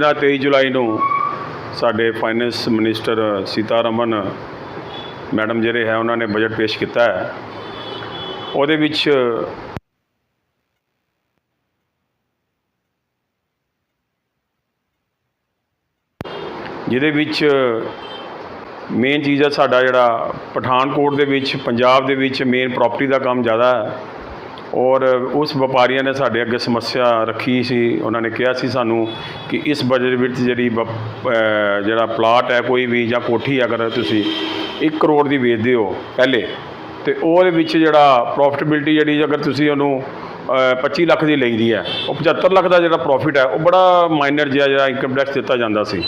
ਦਿਨਾਂ 23 ਜੁਲਾਈ ਨੂੰ ਸਾਡੇ ਫਾਈਨੈਂਸ ਮਿਨਿਸਟਰ ਸੀਤਾਰਮਨ, ਮੈਡਮ ਜਿਹੜੇ ਹੈ, ਉਹਨਾਂ ਨੇ ਬਜਟ ਪੇਸ਼ ਕੀਤਾ ਹੈ। ਉਹਦੇ ਵਿੱਚ ਜਿਹਦੇ ਵਿੱਚ ਮੇਨ ਚੀਜ਼ ਹੈ ਸਾਡਾ ਜਿਹੜਾ ਪਠਾਨਕੋਟ ਦੇ ਵਿੱਚ, ਪੰਜਾਬ ਦੇ ਵਿੱਚ ਮੇਨ ਪ੍ਰਾਪਰਟੀ ਦਾ ਕੰਮ ਜ਼ਿਆਦਾ ਹੈ। ਔਰ ਉਸ ਵਪਾਰੀਆਂ ਨੇ ਸਾਡੇ ਅੱਗੇ ਸਮੱਸਿਆ ਰੱਖੀ ਸੀ। ਉਹਨਾਂ ਨੇ ਕਿਹਾ ਸੀ ਸਾਨੂੰ ਕਿ ਇਸ ਬਜਟ ਵਿੱਚ ਜਿਹੜੀ ਵਪ- ਜਿਹੜਾ ਪਲਾਟ ਹੈ ਕੋਈ ਵੀ ਜਾਂ ਕੋਠੀ ਅਗਰ ਤੁਸੀਂ 1 ਕਰੋੜ ਦੀ ਵੇਚਦੇ ਹੋ ਪਹਿਲੇ, ਤੇ ਉਹਦੇ ਵਿੱਚ ਜਿਹੜਾ ਪ੍ਰੋਫਿਟੇਬਿਲਟੀ ਜਿਹੜੀ ਅਗਰ ਤੁਸੀਂ ਉਹਨੂੰ, ਅਹ 25 ਲੱਖ ਦੀ ਲਈਦੀ ਹੈ, ਉਹ 75 ਲੱਖ ਦਾ ਜਿਹੜਾ ਪ੍ਰੋਫਿਟ ਹੈ, ਉਹ ਬੜਾ ਮਾਈਨਰ ਜਿਹਾ ਜਿਹੜਾ ਇਨਕਮ ਟੈਕਸ ਦਿੱਤਾ ਜਾਂਦਾ ਸੀ।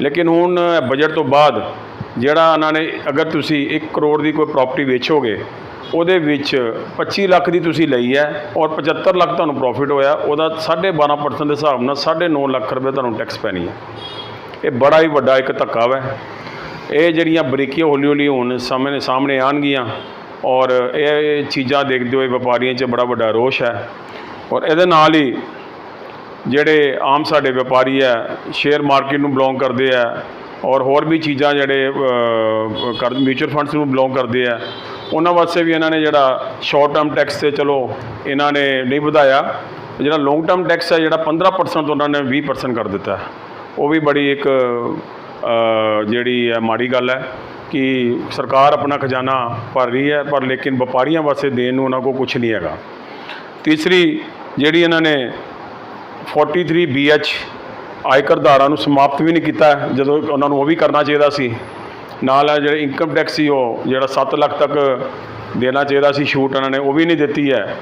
ਲੇਕਿਨ ਹੁਣ ਬਜਟ ਤੋਂ ਬਾਅਦ ਜਿਹੜਾ ਉਹਨਾਂ ਨੇ ਅਗਰ ਤੁਸੀਂ 1 ਕਰੋੜ ਦੀ ਕੋਈ ਪ੍ਰਾਪਰਟੀ ਵੇਚੋਗੇ ਉਹਦੇ ਵਿੱਚ 25 ਲੱਖ ਦੀ ਤੁਸੀਂ ਲਈ ਹੈ ਔਰ 75 ਲੱਖ ਤੁਹਾਨੂੰ ਪ੍ਰੋਫਿਟ ਹੋਇਆ, ਉਹਦਾ 12.5% ਦੇ ਹਿਸਾਬ ਨਾਲ 9.5 ਲੱਖ ਰੁਪਏ ਤੁਹਾਨੂੰ ਟੈਕਸ ਪੈਣੀ ਹੈ। ਇਹ ਬੜਾ ਹੀ ਵੱਡਾ ਇੱਕ ਧੱਕਾ ਹੈ ਇਹ ਜਿਹੜੀਆਂ ਬਰੀਕੀਆਂ ਹੌਲੀ ਹੌਲੀ ਹੁਣ ਸਾਹਮਣੇ ਸਾਹਮਣੇ ਆਉਣਗੀਆਂ ਔਰ ਇਹ ਚੀਜ਼ਾਂ ਦੇਖਦੇ ਹੋਏ ਵਪਾਰੀਆਂ 'ਚ ਬੜਾ ਵੱਡਾ ਰੋਸ਼ ਹੈ। ਔਰ ਇਹਦੇ ਨਾਲ ਹੀ ਜਿਹੜੇ ਆਮ ਸਾਡੇ ਵਪਾਰੀ ਹੈ ਸ਼ੇਅਰ ਮਾਰਕੀਟ ਨੂੰ ਬਿਲੋਂਗ ਕਰਦੇ ਆ ਔਰ ਹੋਰ ਵੀ ਚੀਜ਼ਾਂ ਜਿਹੜੇ ਕਰ ਮਿਊਚੁਅਲ ਫੰਡਸ ਨੂੰ ਬਿਲੋਂਗ ਕਰਦੇ ਆ ਉਹਨਾਂ ਵਾਸਤੇ ਵੀ ਇਹਨਾਂ ਨੇ ਜਿਹੜਾ ਸ਼ਾਰਟ ਟਰਮ ਟੈਕਸ ਤੇ ਚਲੋ ਇਹਨਾਂ ਨੇ ਨਹੀਂ ਵਧਾਇਆ। ਜਿਹੜਾ ਲੌਂਗ ਟਰਮ ਟੈਕਸ ਹੈ, ਜਿਹੜਾ 15% ਤੋਂ ਉਹਨਾਂ ਨੇ 20% ਕਰ ਦਿੱਤਾ ਉਹ ਵੀ ਬੜੀ ਇੱਕ ਜਿਹੜੀ ਹੈ ਮਾੜੀ ਗੱਲ ਹੈ ਕਿ ਸਰਕਾਰ ਆਪਣਾ ਖਜ਼ਾਨਾ ਭਰ ਰਹੀ ਹੈ, ਪਰ ਲੇਕਿਨ ਵਪਾਰੀਆਂ ਵਾਸਤੇ ਦੇਣ ਨੂੰ ਉਹਨਾਂ ਕੋਲ ਕੁਝ ਨਹੀਂ ਹੈਗਾ। ਤੀਸਰੀ ਜਿਹੜੀ ਇਹਨਾਂ ਨੇ 43 BH ਆਇਕਰ ਧਾਰਾ ਨੂੰ ਸਮਾਪਤ ਵੀ ਨਹੀਂ ਕੀਤਾ ਜਦੋਂ ਉਹਨਾਂ ਨੂੰ ਉਹ ਵੀ ਕਰਨਾ ਚਾਹੀਦਾ ਸੀ ਨਾਲ ਹੈ ਜਿਹੜੇ ਇਨਕਮ ਟੈਕਸ ਸੀ ਉਹ, ਜਿਹੜਾ 7 ਲੱਖ ਤੱਕ ਦੇਣਾ ਚਾਹੀਦਾ ਸੀ, ਛੂਟ ਉਹਨਾਂ ਨੇ, ਉਹ ਵੀ ਨਹੀਂ ਦਿੱਤੀ ਹੈ।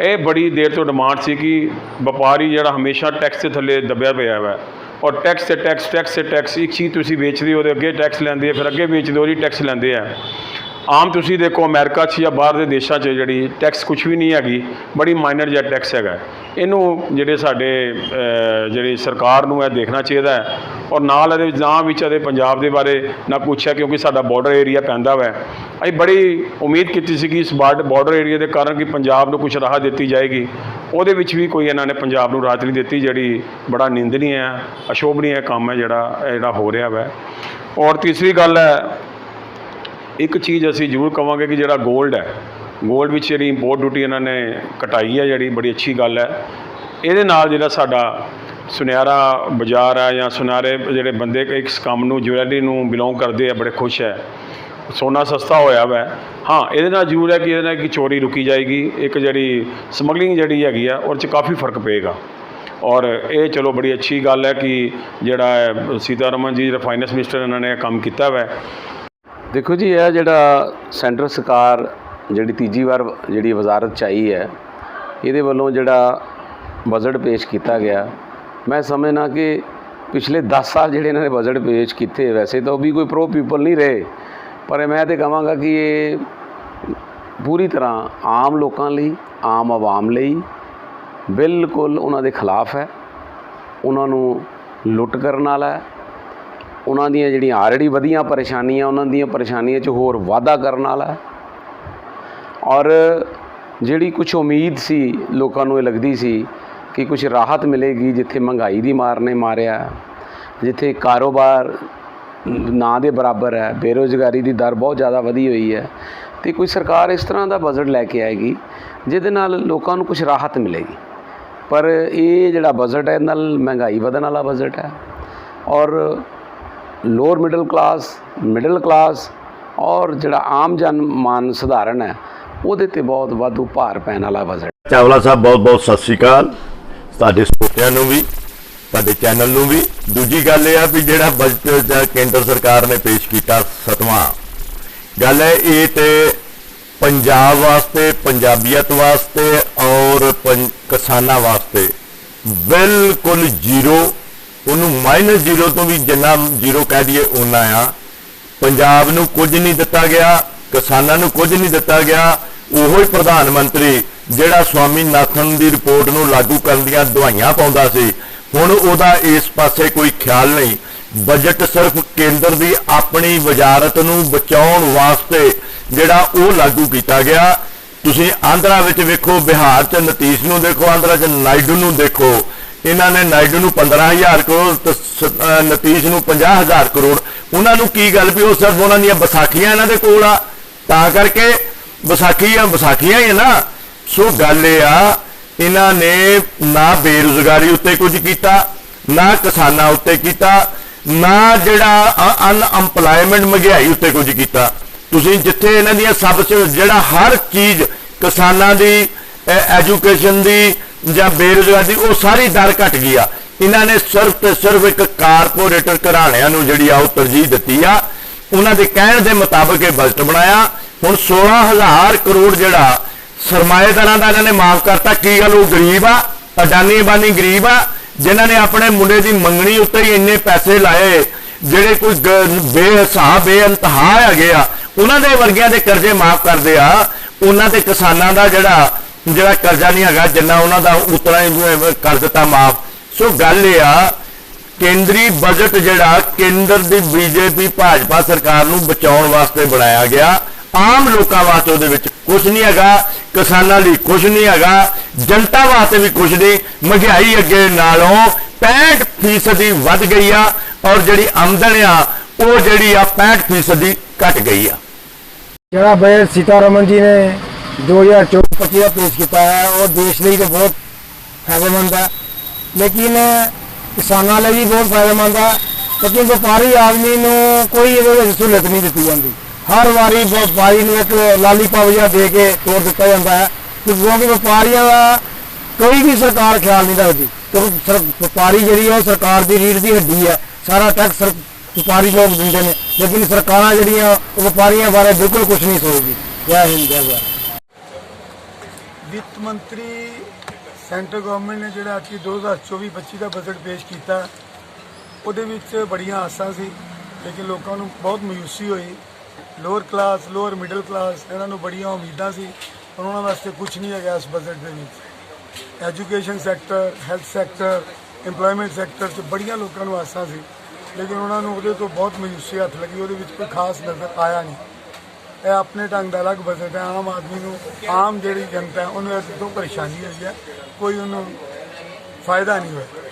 ਇਹ ਬੜੀ ਦੇਰ ਤੋਂ ਡਿਮਾਂਡ ਸੀ ਕਿ ਵਪਾਰੀ ਜਿਹੜਾ ਹਮੇਸ਼ਾ ਟੈਕਸ ਦੇ ਥੱਲੇ ਦੱਬਿਆ ਪਿਆ ਹੈ ਔਰ ਟੈਕਸ ਤੇ ਟੈਕਸ ਟੈਕਸ ਤੇ ਟੈਕਸ ਇੱਕ ਚੀਜ਼ ਤੁਸੀਂ ਵੇਚਦੇ ਹੋ ਉਹਦੇ ਅੱਗੇ ਟੈਕਸ ਲੈਂਦੇ ਆ, ਫਿਰ ਅੱਗੇ ਵੇਚਦੇ ਹੋ, ਉਹਦੀ ਟੈਕਸ ਲੈਂਦੇ ਆ। ਆਮ ਤੁਸੀਂ ਦੇਖੋ ਅਮਰੀਕਾ 'ਚ ਜਾਂ ਬਾਹਰ ਦੇ ਦੇਸ਼ਾਂ 'ਚ ਜਿਹੜੀ ਟੈਕਸ ਕੁਝ ਵੀ ਨਹੀਂ ਹੈਗੀ, ਬੜੀ ਮਾਈਨਰ ਜਿਹਾ ਟੈਕਸ ਹੈਗਾ। ਇਹਨੂੰ ਜਿਹੜੇ ਸਾਡੇ ਜਿਹੜੀ ਸਰਕਾਰ ਨੂੰ ਇਹ ਦੇਖਣਾ ਚਾਹੀਦਾ ਹੈ ਔਰ ਨਾਲ ਇਹਦੇ ਨਾ ਵਿੱਚ ਇਹਦੇ ਪੰਜਾਬ ਦੇ ਬਾਰੇ ਨਾ ਪੁੱਛਿਆ ਕਿਉਂਕਿ ਸਾਡਾ ਬਾਰਡਰ ਏਰੀਆ ਪੈਂਦਾ ਵਾ। ਅਸੀਂ ਬੜੀ ਉਮੀਦ ਕੀਤੀ ਸੀ ਕਿ ਇਸ ਬਾਰਡਰ ਏਰੀਆ ਦੇ ਕਾਰਨ ਕਿ ਪੰਜਾਬ ਨੂੰ ਕੁਝ ਰਾਹਤ ਦਿੱਤੀ ਜਾਏਗੀ। ਉਹਦੇ ਵਿੱਚ ਵੀ ਕੋਈ ਇਹਨਾਂ ਨੇ ਪੰਜਾਬ ਨੂੰ ਰਾਹਤ ਨਹੀਂ ਦਿੱਤੀ, ਜਿਹੜੀ ਬੜਾ ਨਿੰਦਨੀ ਹੈ ਅਸ਼ੋਭਨੀ ਹੈ ਕੰਮ ਹੈ ਜਿਹੜਾ ਜਿਹੜਾ ਹੋ ਰਿਹਾ ਵਾ। ਔਰ ਤੀਸਰੀ ਗੱਲ ਹੈ, ਇੱਕ ਚੀਜ਼ ਅਸੀਂ ਜ਼ਰੂਰ ਕਵਾਂਗੇ ਕਿ ਜਿਹੜਾ 골ਡ ਹੈ ਗੋਲਡ ਵਿੱਚ ਜਿਹੜੀ ਇੰਪੋਰਟ ਡਿਊਟੀ ਇਹਨਾਂ ਨੇ ਘਟਾਈ ਹੈ, ਜਿਹੜੀ ਬੜੀ ਅੱਛੀ ਗੱਲ ਹੈ। ਇਹਦੇ ਨਾਲ ਜਿਹੜਾ ਸਾਡਾ ਸੁਨਿਆਰਾ ਬਾਜ਼ਾਰ ਹੈ ਜਾਂ ਸੁਨਿਆਰੇ ਜਿਹੜੇ ਬੰਦੇ ਇਸ ਕੰਮ ਨੂੰ, ਜੁਐਲਰੀ ਨੂੰ ਬਿਲੋਂਗ ਕਰਦੇ ਆ, ਬੜੇ ਖੁਸ਼ ਹੈ। ਸੋਨਾ ਸਸਤਾ ਹੋਇਆ ਵੈ। ਹਾਂ, ਇਹਦੇ ਨਾਲ ਜ਼ਰੂਰ ਹੈ ਕਿ ਇਹਦੇ ਨਾਲ ਕਿ ਚੋਰੀ ਰੁਕੀ ਜਾਏਗੀ, ਇੱਕ ਜਿਹੜੀ ਸਮਗਲਿੰਗ ਜਿਹੜੀ ਹੈਗੀ ਆ, ਉਹਦੇ 'ਚ ਕਾਫੀ ਫ਼ਰਕ ਪਏਗਾ। ਔਰ ਇਹ ਚਲੋ ਬੜੀ ਅੱਛੀ ਗੱਲ ਹੈ ਕਿ ਜਿਹੜਾ ਸੀਤਾਰਮਨ ਜੀ, ਜਿਹੜਾ ਫਾਈਨੈਂਸ ਮਿਨਿਸਟਰ ਇਹਨਾਂ ਨੇ ਇਹ ਕੰਮ ਕੀਤਾ ਵੈ। ਦੇਖੋ ਜੀ, ਇਹ ਜਿਹੜਾ ਸੈਂਟਰ ਸਰਕਾਰ ਜਿਹੜੀ ਤੀਜੀ ਵਾਰ ਜਿਹੜੀ ਵਜ਼ਾਰਤ ਚ ਆਈ ਹੈ, ਇਹਦੇ ਵੱਲੋਂ ਜਿਹੜਾ ਬਜਟ ਪੇਸ਼ ਕੀਤਾ ਗਿਆ। ਮੈਂ ਸਮਝਣਾ ਕਿ ਪਿਛਲੇ 10 ਸਾਲ ਜਿਹੜੇ ਇਹਨਾਂ ਨੇ ਬਜਟ ਪੇਸ਼ ਕੀਤੇ, ਵੈਸੇ ਤਾਂ ਉਹ ਵੀ ਕੋਈ ਪ੍ਰੋ ਪੀਪਲ ਨਹੀਂ ਰਹੇ, ਪਰ ਮੈਂ ਤੇ ਕਹਾਂਗਾ ਕਿ ਇਹ ਪੂਰੀ ਤਰ੍ਹਾਂ ਆਮ ਲੋਕਾਂ ਲਈ, ਆਮ ਆਵਾਮ ਲਈ ਬਿਲਕੁਲ ਉਹਨਾਂ ਦੇ ਖਿਲਾਫ ਹੈ। ਉਹਨਾਂ ਨੂੰ ਲੁੱਟ ਕਰਨ ਵਾਲਾ ਹੈ। ਉਹਨਾਂ ਦੀਆਂ ਜਿਹੜੀਆਂ ਆਲਰੇਡੀ ਵਧੀਆਂ ਪਰੇਸ਼ਾਨੀਆਂ, ਉਹਨਾਂ ਦੀਆਂ ਪਰੇਸ਼ਾਨੀਆਂ 'ਚ ਹੋਰ ਵਾਧਾ ਕਰਨ ਵਾਲਾ ਹੈ। ਔਰ ਜਿਹੜੀ ਕੁਝ ਉਮੀਦ ਸੀ, ਲੋਕਾਂ ਨੂੰ ਇਹ ਲੱਗਦੀ ਸੀ ਕਿ ਕੁਝ ਰਾਹਤ ਮਿਲੇਗੀ ਜਿੱਥੇ ਮਹਿੰਗਾਈ ਦੀ ਮਾਰ ਨੇ ਮਾਰਿਆ, ਜਿੱਥੇ ਕਾਰੋਬਾਰ ਨਾ ਦੇ ਬਰਾਬਰ ਹੈ, ਬੇਰੋਜ਼ਗਾਰੀ ਦੀ ਦਰ ਬਹੁਤ ਜ਼ਿਆਦਾ ਵਧੀ ਹੋਈ ਹੈ ਤੇ ਕੋਈ ਸਰਕਾਰ ਇਸ ਤਰ੍ਹਾਂ ਦਾ ਬਜਟ ਲੈ ਕੇ ਆਏਗੀ ਜਿਹਦੇ ਨਾਲ ਲੋਕਾਂ ਨੂੰ ਕੁਝ ਰਾਹਤ ਮਿਲੇਗੀ। ਪਰ ਇਹ ਜਿਹੜਾ ਬਜਟ ਹੈ, ਇਹਦੇ ਨਾਲ ਮਹਿੰਗਾਈ ਵਧਣ ਵਾਲਾ ਬਜਟ ਹੈ ਔਰ lower middle class middle class ਔਰ ਜਿਹੜਾ ਆਮ ਜਨ ਮਾਨ ਸਧਾਰਨ ਹੈ ਉਹਦੇ ਤੇ ਬਹੁਤ ਵਾਧੂ ਭਾਰ ਪੈਣ ਵਾਲਾ ਬਜਟ ਚਾਵਲਾ ਸਾਹਿਬ, ਬਹੁਤ ਬਹੁਤ ਸਤਿ ਸ਼੍ਰੀ ਅਕਾਲ। ਤੁਹਾਡੇ ਸਰੋਤਿਆਂ ਨੂੰ ਵੀ, ਸਾਡੇ ਚੈਨਲ ਨੂੰ ਵੀ। ਦੂਜੀ ਗੱਲ ਇਹ ਆ ਵੀ ਜਿਹੜਾ ਬਜਟ ਦਾ ਕੇਂਦਰ ਸਰਕਾਰ ਨੇ ਪੇਸ਼ ਕੀਤਾ ਸਤਵਾਂ। ਗੱਲ ਹੈ ਇਹ ਤੇ ਪੰਜਾਬ ਵਾਸਤੇ, ਪੰਜਾਬੀਅਤ ਵਾਸਤੇ ਔਰ ਕਿਸਾਨਾਂ ਵਾਸਤੇ। ਬਿਲਕੁਲ ਜ਼ੀਰੋ, ਉਹਨੂੰ ਮਾਈਨਸ ਜ਼ੀਰੋ ਤੋਂ ਵੀ ਜਿੰਨਾ ਜ਼ੀਰੋ ਕਹਿ ਦਈਏ ਉਨਾ ਆ। ਪੰਜਾਬ ਨੂੰ ਕੁਝ ਨਹੀਂ ਦਿੱਤਾ ਗਿਆ। ਕਿਸਾਨਾਂ ਨੂੰ ਕੁਝ ਨਹੀਂ ਦਿੱਤਾ ਗਿਆ। ਉਹੋ ਹੀ ਪ੍ਰਧਾਨ ਮੰਤਰੀ ਜਿਹੜਾ ਸਵਾਮੀ ਨਾਥਨ ਦੀ ਰਿਪੋਰਟ ਨੂੰ ਲਾਗੂ ਕਰਨ ਦੀਆਂ ਦਵਾਈਆਂ ਪਾਉਂਦਾ ਸੀ, ਹੁਣ ਉਹਦਾ ਇਸ ਪਾਸੇ ਕੋਈ ਖਿਆਲ ਨਹੀਂ। ਬਜਟ ਸਿਰਫ ਕੇਂਦਰ ਦੀ ਆਪਣੀ ਵਜ਼ਾਰਤ ਨੂੰ ਬਚਾਉਣ ਵਾਸਤੇ ਜਿਹੜਾ ਉਹ ਲਾਗੂ ਕੀਤਾ ਗਿਆ। ਤੁਸੀਂ ਆਂਧਰਾ ਵਿੱਚ ਵੇਖੋ, ਬਿਹਾਰ 'ਚ ਨਤੀਸ਼ ਨੂੰ ਦੇਖੋ, ਆਂਧਰਾ 'ਚ ਨਾਇਡੂ ਨੂੰ ਦੇਖੋ। ਇਹਨਾਂ ਨੇ ਨਾਇਡੂ ਨੂੰ 15000 ਕਰੋੜ ਨਤੀਸ਼ ਨੂੰ 50000 ਕਰੋੜ। ਉਹਨਾਂ ਨੂੰ ਕੀ ਗੱਲ ਵੀ ਉਹ ਸਿਰਫ ਉਹਨਾਂ ਦੀਆਂ ਵਿਸਾਖੀਆਂ ਇਹਨਾਂ ਦੇ ਕੋਲ ਆ? ਤਾਂ ਕਰਕੇ ਵਿਸਾਖੀ ਵਿਸਾਖੀਆਂ ਵਿਸਾਖੀਆਂ ਹੀ ਆ ਨਾ। ਸੋ ਗੱਲ ਇਹ ਆ, ਇਹਨਾਂ ਨੇ ਨਾ ਬੇਰੁਜ਼ਗਾਰੀ ਉੱਤੇ ਕੁਝ ਕੀਤਾ, ਨਾ ਕਿਸਾਨਾਂ ਉੱਤੇ ਕੀਤਾ, ਨਾ ਜਿਹੜਾ ਅਨਐਮਪਲੋਇਮੈਂਟ ਮਹਿੰਗਾਈ ਉੱਤੇ ਕੁਝ ਕੀਤਾ। ਤੁਸੀਂ ਜਿੱਥੇ ਇਹਨਾਂ ਦੀਆਂ ਸਭ ਜਿਹੜਾ ਹਰ ਚੀਜ਼ ਕਿਸਾਨਾਂ ਦੀ ਐਜੂਕੇਸ਼ਨ ਦੀ ਜਾਂ ਬੇਰੁਜ਼ਗਾਰੀ ਦੀ, ਉਹ ਸਾਰੀ ਦਰ ਘਟ ਗਈ ਆ। ਇਹਨਾਂ ਨੇ ਸਿਰਫ ਤੇ ਸਿਰਫ ਇੱਕ ਕਾਰਪੋਰੇਟਰ ਘਰਾਣਿਆਂ ਨੂੰ ਜਿਹੜੀ ਆ ਉਹ ਤਰਜੀਹ ਦਿੱਤੀ ਆ। ਉਹਨਾਂ ਦੇ ਕਹਿਣ ਦੇ ਮੁਤਾਬਕ ਇਹ ਬਜਟ ਬਣਾਇਆ। ਹੁਣ 16000 ਕਰੋੜ ਜਿਹੜਾ ਸਰਮਾਏਦਾਰਾਂ ਦਾ ਇਹਨਾਂ ਨੇ ਮਾਫ ਕਰਤਾ। ਕੀ ਗੱਲ, ਉਹ ਗਰੀਬ ਆ? ਅਡਾਨੀ ਬਾਨੀ ਗਰੀਬ ਆ? ਜਿਨ੍ਹਾਂ ਨੇ ਆਪਣੇ ਮੁੰਡੇ ਦੀ ਮੰਗਣੀ ਉੱਤੇ ਹੀ ਇੰਨੇ ਪੈਸੇ ਲਾਏ, ਜਿਹੜੇ ਕੋਈ ਗ- ਬੇਹਿਸਾਬ ਬੇਅੰਤਹਾ ਹੈਗੇ ਆ, ਉਹਨਾਂ ਦੇ ਵਰਗਿਆਂ ਦੇ ਕਰਜ਼ੇ ਮਾਫ ਕਰਦੇ ਆ। ਉਹਨਾਂ ਦੇ ਕਿਸਾਨਾਂ ਦਾ ਜਿਹੜਾ ਜਿਹੜਾ ਕਰਜ਼ਾ ਨਹੀਂ ਹੈਗਾ, ਜਿੰਨਾ ਉਹਨਾਂ ਦਾ ਉਤਰਾ ਹੀ ਕਰ ਦਿੱਤਾ ਮਾਫ। ਸੋ ਗੱਲ ਇਹ ਆ ਕੇਂਦਰੀ ਬਜਟ ਜਿਹੜਾ ਕੇਂਦਰ ਦੀ ਬੀਜੇਪੀ, ਭਾਜਪਾ ਸਰਕਾਰ ਨੂੰ ਬਚਾਉਣ ਵਾਸਤੇ ਬਣਾਇਆ ਗਿਆ। ਆਮ ਲੋਕਾਂ ਵਾਸਤੇ ਉਹਦੇ ਵਿੱਚ ਕੁਝ ਨਹੀਂ ਹੈਗਾ, ਕਿਸਾਨਾਂ ਲਈ ਕੁਝ ਨਹੀਂ ਹੈਗਾ, ਜਨਤਾ ਵਾਸਤੇ ਵੀ ਕੁਝ ਨਹੀਂ, ਮਹਿੰਗਾਈ ਅੱਗੇ ਨਾਲੋਂ 65% ਦੀ ਵੱਧ ਗਈ ਆ ਔਰ ਜਿਹੜੀ ਆਮਦਨ ਆ, ਉਹ ਜਿਹੜੀ ਆ 65% ਦੀ ਘਟ ਗਈ ਆ। ਜਿਹੜਾ ਬਜਟ ਸੀਤਾਰਮਨ ਜੀ ਨੇ 2024-25 ਦਾ ਪੇਸ਼ ਕੀਤਾ ਹੈ, ਉਹ ਦੇਸ਼ ਲਈ ਤਾਂ ਬਹੁਤ ਫਾਇਦੇਮੰਦ ਹੈ। ਲੇਕਿਨ ਕਿਸਾਨਾਂ ਲਈ ਵੀ ਬਹੁਤ ਫਾਇਦੇਮੰਦ ਹੈ ਲੇਕਿਨ ਵਪਾਰੀ ਆਦਮੀ ਨੂੰ ਕੋਈ ਇਹਦੇ ਵਿੱਚ ਸਹੂਲਤ ਨਹੀਂ ਦਿੱਤੀ ਜਾਂਦੀ। ਹਰ ਵਾਰੀ ਵਪਾਰੀ ਨੂੰ ਇੱਕ ਲਾਲੀਪਾਪ ਜਿਹਾ ਦੇ ਕੇ ਤੋੜ ਦਿੱਤਾ ਜਾਂਦਾ ਹੈ ਕਿਉਂਕਿ ਵਪਾਰੀਆਂ ਦਾ ਕੋਈ ਵੀ ਸਰਕਾਰ ਖਿਆਲ ਨਹੀਂ ਰੱਖਦੀ। ਕਿਉਂਕਿ ਵਪਾਰੀ ਜਿਹੜੀ ਹੈ ਉਹ ਸਰਕਾਰ ਦੀ ਰੀੜ ਦੀ ਹੱਡੀ ਹੈ। ਸਾਰਾ ਟੈਕਸ ਸਿਰਫ ਵਪਾਰੀ ਲੋਕ ਦਿੰਦੇ ਨੇ, ਲੇਕਿਨ ਸਰਕਾਰਾਂ ਜਿਹੜੀਆਂ, ਉਹ ਵਪਾਰੀਆਂ ਬਾਰੇ ਬਿਲਕੁਲ ਕੁਝ ਨਹੀਂ ਸੋਚਦੀ। ਜੈ ਹਿੰਦ, ਜੈ ਭਾਰਤ। ਵਿੱਤ ਮੰਤਰੀ ਸੈਂਟਰ ਗਵਰਨਮੈਂਟ ਨੇ ਜਿਹੜਾ ਕਿ 2024-25 ਦਾ ਬਜਟ ਪੇਸ਼ ਕੀਤਾ, ਉਹਦੇ ਵਿੱਚ ਬੜੀਆਂ ਆਸਾਂ ਸੀ, ਲੇਕਿਨ ਲੋਕਾਂ ਨੂੰ ਬਹੁਤ ਮਯੂਸੀ ਹੋਈ। Lower class lower middle class ਇਹਨਾਂ ਨੂੰ ਬੜੀਆਂ ਉਮੀਦਾਂ ਸੀ, ਪਰ ਉਹਨਾਂ ਵਾਸਤੇ ਕੁਝ ਨਹੀਂ ਹੈਗਾ ਇਸ ਬਜਟ ਦੇ ਵਿੱਚ। Education sector health sector EMPLOYMENT sector 'ਚ ਬੜੀਆਂ ਲੋਕਾਂ ਨੂੰ ਆਸਾਂ ਸੀ, ਲੇਕਿਨ ਉਹਨਾਂ ਨੂੰ ਉਹਦੇ ਤੋਂ ਬਹੁਤ ਮਯੂਸੀ ਹੱਥ ਲੱਗੀ, ਉਹਦੇ ਵਿੱਚ ਕੋਈ ਖਾਸ ਨਜ਼ਰ ਆਇਆ ਨਹੀਂ। ਇਹ ਆਪਣੇ ਢੰਗ ਦਾ ਅਲੱਗ ਬਜਟ ਹੈ ਆਮ ਆਦਮੀ ਨੂੰ, ਆਮ ਜਿਹੜੀ ਜਨਤਾ ਉਹਨੂੰ ਇਸ ਤੋਂ ਪਰੇਸ਼ਾਨੀ ਹੋਈ ਹੈ ਕੋਈ ਉਹਨੂੰ ਫਾਇਦਾ ਨਹੀਂ ਹੋਇਆ।